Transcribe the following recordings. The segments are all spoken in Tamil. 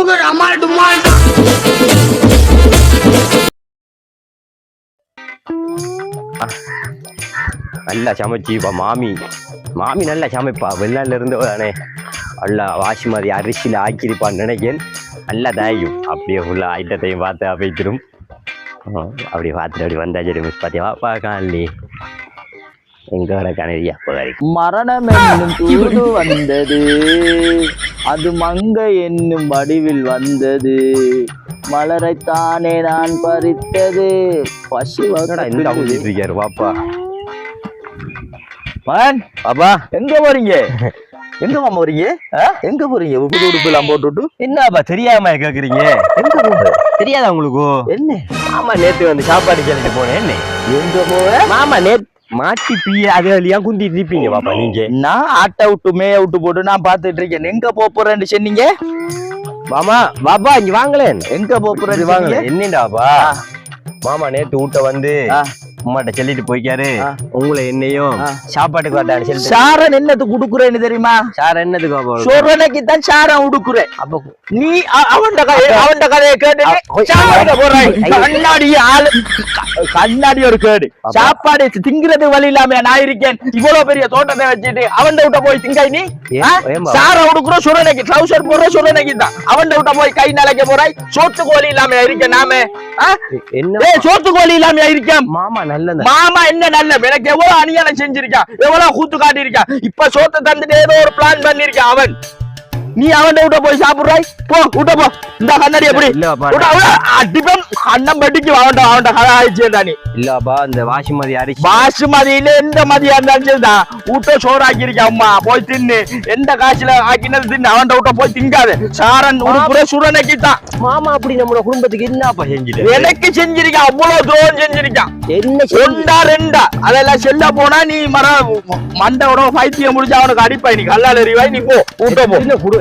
அமுகு அமால் டுமால் நல்லா சமைச்சு இப்போ மாமி. மாமி நல்லா சமைப்பா. வெளிநாட்டுல இருந்து தானே நல்லா வாசி மாதிரி அரிசியில் ஆக்கியிருப்பான்னு நினைக்கிறேன் நல்லா தாயும். அப்படியே ஃபுல்லாக ஐட்டத்தையும் பார்த்து அப்பைத்திரும் அப்படி பார்த்துட்டு அப்படி வந்தா சரி மிஸ் பார்த்தியா வாப்பா காணலி எங்க வர காணலியா அப்போ வரைக்கும் மரணம் வந்தது. அது மங்கை என்னும் வடிவில் வந்தது. மலரைத்தானே நான் பறித்தது. பசி இருக்காரு வாப்பா. மகன் பாப்பா எங்க போறீங்க? எங்க மாமா போறீங்க? ஆ? எங்க போறீங்க? புது உடுப்பு போட்டுட்டு. என்னப்பா தெரியாம கேக்குறீங்க? எங்க போற தெரியாதா உங்களுக்கு? என்ன? மாமா நேத்து வந்து சாப்பாடு கேட்டு போனேன் என்ன? எங்க போவ மாமா நேத்து மாட்டி பீய அது வழியா குந்தி இருப்பீங்க பாப்பா நீங்க. நான் ஆட்டை விட்டு மேய விட்டு போட்டு நான் பாத்துட்டு இருக்கேன். எங்க போறேன்னு சொன்னீங்க? மாமா பாப்பா இங்க வாங்களேன். எங்க போப் போறேன்னு வாங்க சொன்னீங்க? என்னடாப்பா மாமா நேத்து வீட்ட வந்து. உமாட்ட சொல்லிட்டு போய்க்காரு. உங்களை என்னையும். சாப்பாட்டுக்கு வந்தாரு சொல்லிட்டு. சாரன் என்னத்து குடுக்குறேன்னு தெரியுமா? சார் என்னதுக்கு பாப்பா சொரனைக்கு தான் சாரம் உடுக்குறேன். அப்ப நீ அ- அவன்ட கதையை கேட்டு. கண்ணாடி ஆளு கண்ணாடி ஒரு கேடு. சாப்பாடு திங்கிறது வழி இல்லாம நான் இருக்கேன். இவ்வளவு பெரிய தோட்டத்தை வச்சுட்டு அவன்ட விட்ட போய் திங்காய் நீ? ஏ- ஆ? ஏம்மா? சார உடுக்குற சுரனைக்கு ட்ரௌசர் போடுற சுரனைக்கு தான் அவன்ட விட்ட போய் கை நிலைக்க போறாய். சோத்து கோழி இல்லாம இருக்க நாம. சோத்து கோழி இல்லாம இருக்கேன். மாமா மாமா என்ன நல்ல எனக்கு எவ்வளவு அநியாயம் செஞ்சிருக்கான் எவ்வளவு கூத்து காட்டியிருக்கான் இப்ப சோத்தை தந்துட்டு ஏதோ ஒரு பிளான் பண்ணிருக்கான் அவன். நீ அவன் விட்ட போய் சாப்பிடுறாய் போ விட்ட போ. இந்த கண்ணாடி எப்படி? அடிப்பேன். கண்ணம் படிக்கு அவன்ட அவன்ட கதை ஆயிடுச்சு நீ? இல்லப்பா இந்த வாசிமதி அரிசி. பாசுமதியில எந்த மதியா இருந்தாலும் சரிதான் விட்ட சோறு ஆக்கியிருக்கான் அம்மா. போய் தின்னு. எந்த காசுல ஆக்கினது தின்னு. அவன்ட விட்ட போய் திங்காது. சாரன் உடுப்புற சுரனைக்கு தான் மாமா அப்படி நம்ம குடும்பத்துக்கு என்னப்பா செஞ்சுட்டு எனக்கு செஞ்சிருக்கான் அவ்வளவு துரோகம் செஞ்சிருக்கான் என்ன ஒண்டா ரெண்டா அதெல்லாம் செல்ல போனா நீ மர மண்டோட பைத்தியம் முடிச்சு அவனுக்கு அடிப்பாய் நீ கல்லால் எறிவாய் நீ போ. விட்ட போ.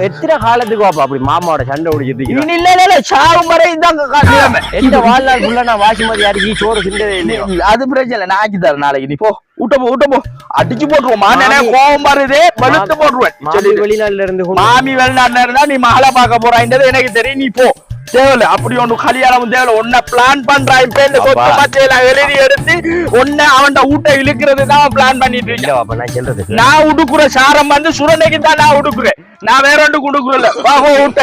எத்தனை காலத்துக்கு வாப்பா அப்படி மாமாவோட சண்டை முடிச்சிட்டு இனி இல்ல இல்ல, இல்ல சாவும் வரை நிலைமை. எந்த வாழ்நாள் ஃபுல்லா நான் வாசிமதி அரிசி சோறு செஞ்சதே இல்லையோ? அது பிரச்சனை இல்லை. நான் ஆக்கி தரேன் நாளைக்கு. நீ போ. விட்ட போ விட்ட போ. அடிச்சு போட்டுருவோம். மானே கோவம் வருதே. வெளுத்து போட்டுருவேன். வெளிநாட்டுல இருந்து மாமி வெளிநாட்டுல இருந்தா நீ மகளை பார்க்க போறான்றது எனக்கு தெரியும். நீ போ. தேவையில்ல அப்படி ஒண்ணு கல்யாணம் தேவையில்ல உன்னை பிளான் பண்றான். இப்ப அப்பா. கொத்து மச்சையில எழுதி எடுத்து உன்னை அவன்ட வீட்டை இழுக்கிறது தான் பிளான் பண்ணிட்டு இருக்கேன். நான் சொல்றது நான் உடுக்குற சாரம் வந்து சுரனைக்கு தான் நான் உடுக்குறேன். நான் வேற ஒன்று குடுக்குறல வா ஹோ விட்ட.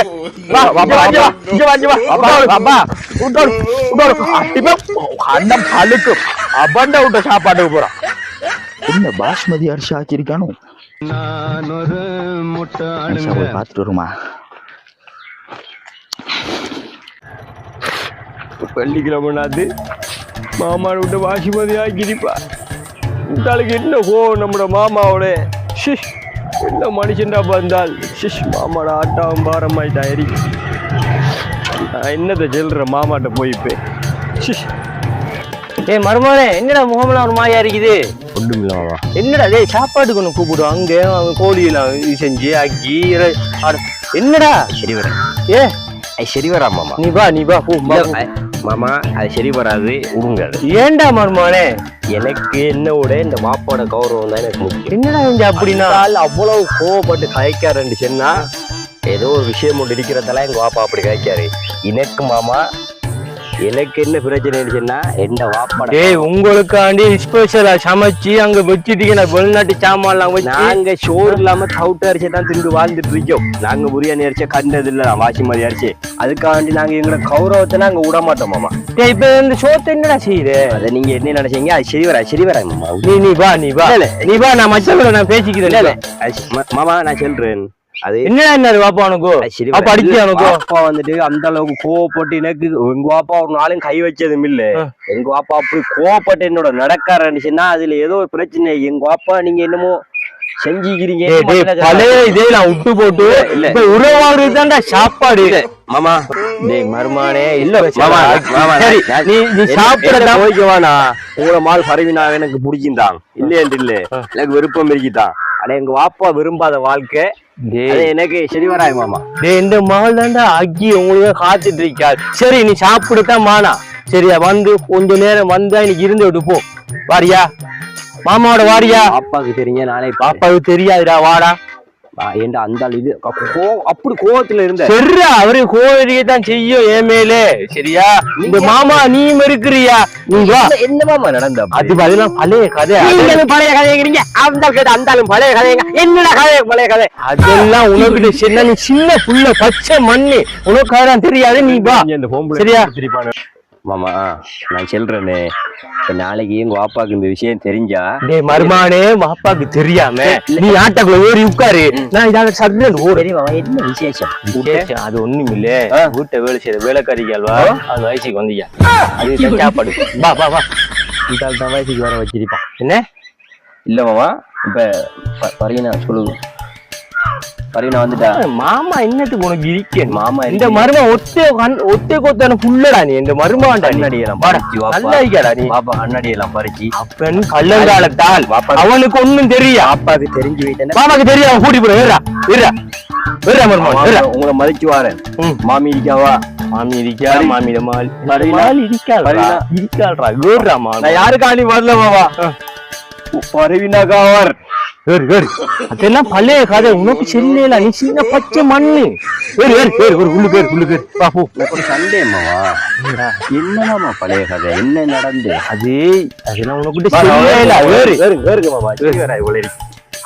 வா வா, இங்க வா, இங்க வா, இங்க வா. அப்பா, உட்காரு, உட்காரு. அடிப்பா, அண்ணன் பழுக்கு அபண்ட விட்ட சாப்பாட்டுக்கு போறான். என்ன பாஸ்மதி அரிசி ஆக்கியிருக்கானோ? பார்த்துட்டு வருமா? வெள்ளிக்கிழமைனாது மாமாவை விட்டு வாசிமதி ஆக்கிடிப்பா விட்டாளுக்கு என்ன கோ நம்மட மாமாவோட ஷிஷ் என்ன மனுஷன்டா வந்தால் ஷிஷ் மாமாட ஆட்டாவும் பாரமாயிட்டா எரி நான் என்னத்தை சொல்ற மாமாட்ட போய்ப்பேன் ஷிஷ் ஏய் மருமகனே என்னடா முகமெல்லாம் ஒரு மாயா இருக்குது ஒண்ணுமில்லாமா என்னடா டேய் சாப்பாட்டுக்கு ஒன்று கூப்பிடும் அங்கே கோழியெல்லாம் இது செஞ்சு அக்கி. என்னடா சரி வர ஏ சரி வரா மாமா நீ வா நீ வா போ மாமா அது சரி வராது விடுங்க ஏன்டா மருமகனே எனக்கு என்ன விட இந்த மாப்போட கௌரவம் தான் எனக்கு முக்கியம். என்னடா இங்க அப்படின்னா? அவ்வளவு கோவப்பட்டு கயக்காருன்னு சொன்னா ஏதோ ஒரு விஷயம் ஒன்று இருக்கிறதால எங்க வாப்பா அப்படி கயக்காரு எனக்கு மாமா எனக்கு என்ன பிரச்சனைன்னு சொன்னா எந்த வாப்பா உங்களுக்காண்டி ஸ்பெஷலா சமைச்சு அங்க வச்சுட்டீங்க வெளிநாட்டு சாமான்லாம் வச்சு? நாங்க சோறு இல்லாம தவுட்டு அரிசி தான் திண்டு வாழ்ந்துட்டு இருக்கோம். நாங்க பிரியாணி அரிசி கண்டது இல்ல வாசிமதி அரிசி அதுக்காண்டி நாங்க எங்களோட கௌரவத்தை நாங்க விட மாட்டோம் மாமா. டேய், இப்ப இந்த சோத்தை என்னடா செய்யுது? அதை நீங்க என்ன நினைச்சீங்க? அது சரி வரா சரி வரா மாமா. நீ நீ வா நீ வா. நீ வா நான் மச்சங்கள நான் பேசிக்கிறேன். மாமா நான் சொல்றேன். அது என்னடா என்ன வாப்பா சரி அப்ப. அடிச்சு அப்பா வந்துட்டு அந்த அளவுக்கு கோவப்பட்டு எனக்கு எங்க அப்பா ஒரு நாளும் கை வச்சதும் இல்ல. எங்க அப்பா அப்படி கோவப்பட்டு என்னோட நடக்காருச்சுன்னா அதுல ஏதோ ஒரு பிரச்சனை. எங்க அப்பா நீங்க என்னமோ செஞ்சுக்கிறீங்க. பழைய இதே நான் விட்டு போட்டு இல்ல. இப்ப உறவாடுறது தான்டா சாப்பாடு மாமா. டேய் மருமானே இல்ல மாமா, சரி, நீ- நீ என்ன- சாப்பிடுறத- என்ன போய்க்க வேணா உங்களை மால் பரவினா எனக்கு பிடிச்சிருந்தான். இல்லையன்ட்டு இல்ல. எனக்கு விருப்பம் இருக்குதான். ஆனா எங்க வாப்பா விரும்பாத வாழ்க்கை எனக்கு சரி வராது மாமா. இந்த மகள் தான்டா அக்கி உங்களுக்கு காத்துட்டு இருக்காது சரி நீ சாப்பிடுதான் மானா. சரியா வந்து கொஞ்ச நேரம் வந்தா இன்னைக்கு இருந்து போ. வாரியா. மாமாவோட வாரியா. அப்பாவுக்கு தெரிஞ்ச நாளை பாப்பா பாப்பாவுக்கு தெரியாதுடா வாடா. ஏன்டா அந்த இது? கோ அப்படி கோவத்துல இருந்த. சரியா அவரு கோழியை தான் செய்யும் என் மேலே. சரியா? இந்த மாமா நீ வா. என்ன மாமா நடந்த அது பதிலா பழைய கதை. நீங்க பழைய கதைங்கிறீங்க அந்த ஆள் கேட்ட அந்த ஆளும் பழைய கதைங்க. என்னடா கதை பழைய கதை? அதெல்லாம் உனக்கு சின்ன நீ சின்ன புள்ள பச்சை மண்ணு. உனக்கு அதெல்லாம் தெரியாது நீ வா. சரியா? மாமா நான் சொல்றேனே. இப்ப நாளைக்கு எங்க அப்பாவுக்கு இந்த விஷயம் தெரிஞ்சா டேய் மருமானே மாப்பாக்கு தெரியாம நீ ஆட்டக்குள்ள ஏறி உட்காரு. நான் இதாக சர்டன் ஓடு மாமா என்ன விசேஷம்? அது ஒண்ணும் இல்ல. வீட்டை வேலை செய்யற வேலைக்காரிகள் வா அது வயசுக்கு வந்தீங்க அது சாப்பாடு. வா வா வா. ஆள் தான் வயசுக்கு வர வச்சிருப்பான். என்ன? இல்ல மாமா இப்ப ப- பரீனா வந்துட்டா? மாமா என்னத்துக்கு உனக்கு இருக்கேன் மாமா இந்த மருமா ஒத்தே ஒத்தே கொத்தான புள்ளடா நீ. இந்த மருமாண்டா வாடா, பறிச்சு. நல்லா இருக்கியாடா நீ. பாப்பா கண்ணாடி எல்லாம் பறிச்சு. அப்பன் கள்ளங்காலத்தால். அவனுக்கு ஒண்ணும் தெரியா? அப்பாவுக்கு தெரிஞ்சு வைத்தேன். மாமாக்கு தெரியும் அவன் கூட்டி போற ஏறா ஏறா ஏறா மருமான் ஏறா உங்களை மதிச்சு வாரேன். மாமி இருக்காவா மாமி இருக்கா மாமியிட மால். மால் இருக்காள்ரா. இருக்காள்ரா ஏறா மால் நான் யாருக்காண்டி வரல மாமா? பரவினாக்காவர் ஏறு ஏறு. அதெல்லாம் பழைய கதை. உனக்கு செல்லையில நீ சின்ன பச்சை மண்ணு. ஏறு ஏறு ஏறு ஒரு உள்ளு பேர் உள்ளு பேர் வா போ. ஒரு சண்டே மாமா என்னமாமா பழைய கதை? என்ன நடந்து? அது அதெல்லாம் உனக்கு ஏறு. மாமா.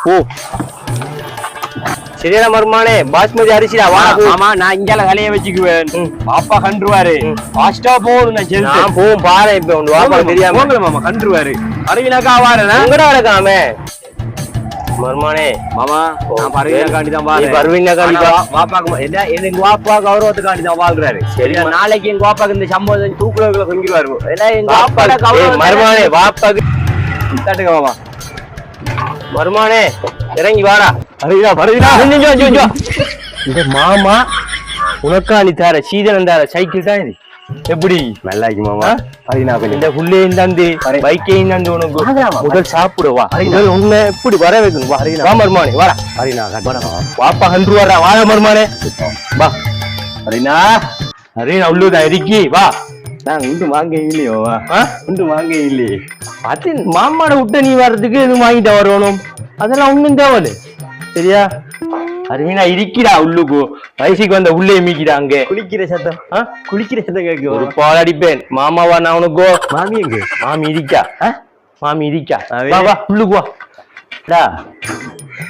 போ. சரியான மருமானே பாஸ்மதி அரிசிடா. வா. மாமா நான் இங்கால கலைய வச்சுக்குவேன். பாப்பா கண்டுருவாரு ஃபாஸ்டா போகணும் நான் நான் சொல்லிட்டேன் போவும் பாரு. இப்ப உன் வாப்பா தெரியாம. மாமா கண்டுருவாரு பரவினாக்கா வாரேன் உங்கடா கிடக்காம மருமானே. மாமா நான் பரவினாக்காண்டி தான் வாரேன். பருவீனாக்காண்டி வாப்பாக்கு என்ன எங்க வாப்பா கௌரவத்துக்காண்டி தான் வாழ்றாரு. சரியா நாளைக்கு எங்க வாப்பாக்கு இந்த சம்பவம் தூக்குல செஞ்சிருவாரு ஏன்னா எங்க வாப்பா கௌரவம் மருமானே வாப்பாக்கு தட்டுங்க மாமா. மருமானே இறங்கி வாடா. பரவினா பரவினா இந்த மாமா உனக்காண்டி தர சீதனம் தர சைக்கிள் தான் இது. எப்படி? நல்லா மாமா. இந்த புள்ளையும் தந்து வரேன். பைக்கையும் தந்து உனக்கு? முதல் சாப்பிடு வா. முதல் உன்னை எப்படி வர வைக்கணும்? வா வா மருமானே பரவினா கட்டுறா வாப்பா ஹண்டு வாடா வாடா மருமானே. வா. பரவினா அரே நான் உள்ளுதான் இருக்கி வா. நான் உண்டு வாங்க இல்லையோ? உண்டு வாங்க இல்லையே. அது மாமாட விட்டு நீ வர்றதுக்கு எதுவும் வாங்கிட்டு வரணும் அதெல்லாம் ஒண்ணும் தேவையில்ல. சரியா? அருமையா இருக்கிறா உள்ளுக்கு. வயசுக்கு வந்த உள்ளே மீக்கிறா அங்க. குளிக்கிற சத்தம்? குளிக்கிற சத்தம் ஒரு கேட்கும் பால் அடிப்பேன். மாமாவா நான் உனக்கோ. மாமி எங்க? மாமி இருக்கா? மாமி இருக்கா? வா வா உள்ளுக்கு வா.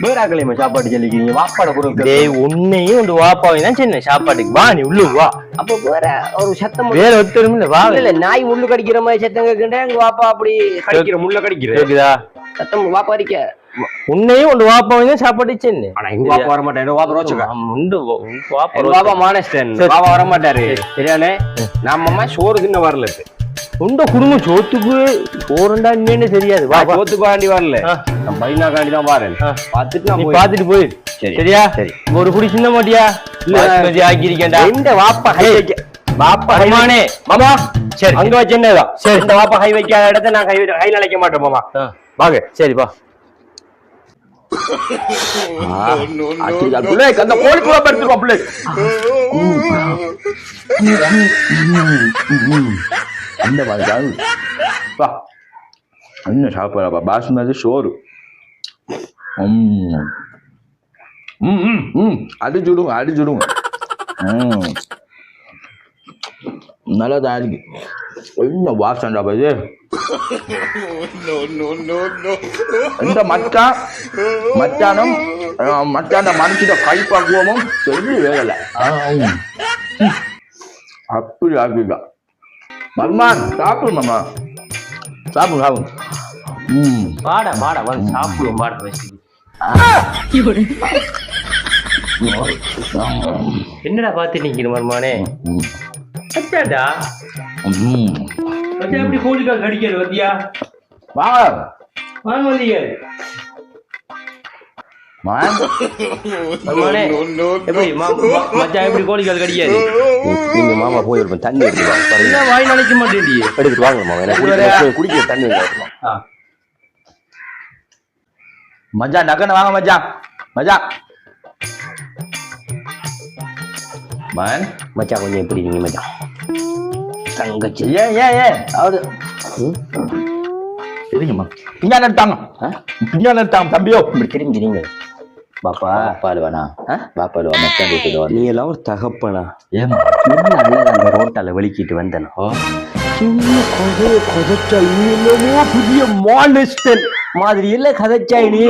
வேறாக்கலையுமா சாப்பாடு சொல்லிக்கிறீங்க? வாப்பாட டேய் உன்னையும் உன் வாப்பாவையும் தான் சின்ன சாப்பாட்டுக்கு வா நீ உள்ளுக்கு வா. அப்ப வேற ஒரு சத்தம் வேற ஒருத்தரும் இல்ல வா. இல்ல இல்ல நாய் முள்ளு கடிக்கிற மாதிரி சத்தம் கேட்கின்றேன் எங்க வாப்பா அப்படி கடிக்கிற முள்ள கடிக்கிற. கேக்குதா? சத்தம் வாப்பா அடிக்க. உன்னையும் சின்ன ஆனா எங்க வாப்பா வர மாட்டேன் வாப்பா ரோச்சுக்க உண்டு உன் வாப்பா எங்க வாப்பா மானஸ்டன் சரி. வாப்பா வர மாட்டாரு சரியானே நம்ம அம்மா சோறு தின்ன வரல. உண்ட குடும்பம் சோத்துக்கு சோறுண்டா என்னன்னு தெரியாது. வா சோத்துக்கு வாண்டி வரல. ஆ. நான் பைனாக்காண்டி தான் வரேன். பார்த்துட்டு நான் போய் பாத்துட்டு போயிரு சரி. சரியா? சரி. ஒரு குடி சின்ன மாட்டியா? இல்ல. பாஸ்மதி ஆக்கியிருக்கேன்டா. எந்த வாப்பா அருமானே. வைக்க- மாமா சரி. அங்க வச்சு என்னதான் சரி. இந்த வாப்பா கை வைக்காத இடத்த நான் கை கை நிலைக்க மாட்டேன் மாமா. வாங்க. சரி வா அந்த கோழி கூட எடுத்துருவா பிள்ளை அந்த மாதிரி பா இன்னும் சாப்பிட்றப்பா பாஸ்மதி சோறு ம் ம் ம் ம் அடிச்சுடுங்க அடிச்சுடுங்க ம் இன்னும் வாசம்டா இது? இந்த மச்சான் மச்சானும் மச்சான் மனுஷிட கைப்பக்குவமும் சொல்லி வேலை அப்படி ஆக்கிட்டா மர்மான் சாப்பிடு மாமா. சாப்பிடு சாப்பிடு. ம். வாடா வாடா வந்து வாடா வச்சு என்னடா பாத்து நிக்கிற மருமானே? அச்சாடா அச்சா எப்படி கோழிக்கால் கடிக்கிறது வந்தியா வாங்க வாங்க வந்தீங்க மான் மருமானே எப்படி மா- மா- மச்சான் எப்படி கோழிக்கால் கடிக்காது நீங்க மாமா போயிருப்போம் தண்ணி எடுத்து வாங்க பாருங்க. என்ன வாய் நினைக்க மாட்டேன்டி எடுத்துட்டு வாங்க மாமா எனக்கு குடிக்கிற- குடிக்கிற தண்ணி எடுத்துட்டு வாங்க. ஆ மச்சான் டக்குன்னு வாங்க மச்சான் மச்சான் மான் மச்சான் கொஞ்சம் எப்படி இருக்கீங்க மச்சான் தங்கச்சி ஏன் ஏன் ஏன் அவரு சரிங்கம்மா பின்னாடி எடுத்தாங்க பின்னாடி எடுத்தாங்க தம்பியோ இப்படி தெரிஞ்சுறீங்க பாப்பா பாப்பாரு வேணா பாப்பாரு வேணா மெச்சம் கூட்டிட்டு நீ எல்லாம் ஒரு தகப்பனா ஏமா அண்ணன் அந்த ரோட்டால வெளிக்கிட்டு வந்தனோ சின்ன கதை கதைச்சா நீ என்னமோ புதிய மானிஸ்டன் மாதிரி இல்ல கதைச்சாய் நீ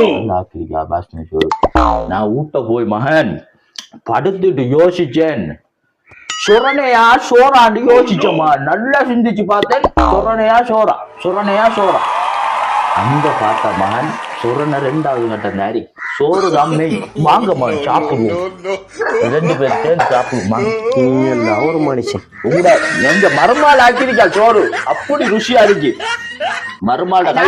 நான் ஊட்ட போய் மகன் படுத்துட்டு யோசிச்சேன். சுரணையா சோறான்னு யோசிச்சோமா நல்லா சிந்திச்சு பார்த்தேன். சுரணையா சோறா சுரணையா சோறா. அந்த பார்த்த மகன் சுரண ரெண்டாவது கட்ட நாரி. சோறு தான் மெய் வாங்க மகன் சாப்பிடுவோம். ரெண்டு பேர் சேர்ந்து சாப்பிடுவோம். வாங்க. நீ எல்லாம் ஒரு மனுஷன். உங்க எங்க மருமாள் ஆக்கிருக்கா சோறு? அப்படி ருசியா இருக்கு. மருமாள கை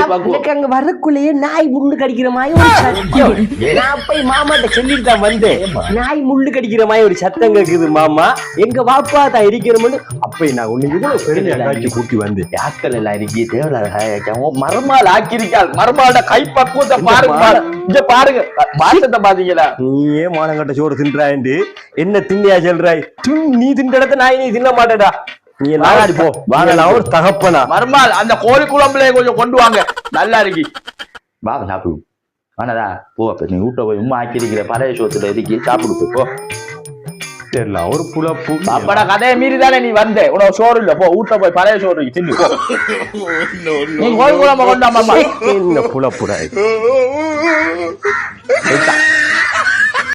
அங்க வரக்குள்ளேயே நாய் முள்ளு கடிக்கிற மாதிரி ஒரு சத்தம் நான் போய் மாமாட்ட சொல்லிட்டு தான் வந்தேன். நாய் முள்ளு கடிக்கிற மாதிரி ஒரு சத்தம் கேக்குது மாமா. எங்க வாப்பா தான் இருக்கிறோம்னு அப்ப நான் பெருமையா காட்சி கூட்டி வந்தேன். யாக்கள் எல்லாம் இருக்கு. தேவையில்ல மருமாள் ஆக்கிருக்காள் மருமாளோட கை பாருங்க பாரு. இங்க பாருங்க. மாற்றத்தை பாத்தீங்களா? நீயே மானங்கட்ட சோறு தின்றாயண்டு என்ன தின்னியா சொல்றாய்? நீ தின்ற இடத்த நாய் நீ தின்ன மாட்டேடா. நீ நாளாடி போ. வாங்க நான் ஒரு தகப்பனா. மருமாள் அந்த கோழி குழம்புல கொஞ்சம் கொண்டு வாங்க. நல்லா இருக்கு. வாங்க சாப்பிடு. வேணாதா போ அப்ப நீ வீட்டை போய் உமா ஆக்கிருக்கிற பழைய சோத்துல இருக்கு சாப்பிடு போ. தெரியல. ஒரு புலப்பு அப்படா கதையை மீறி தானே நீ வந்த? உனக்கு சோறு இல்ல. போ வீட்டை போய் பழைய சோறு தின்னு போ. நீ கோழி குழம்பு கொண்டாமா என்ன புலப்புடா.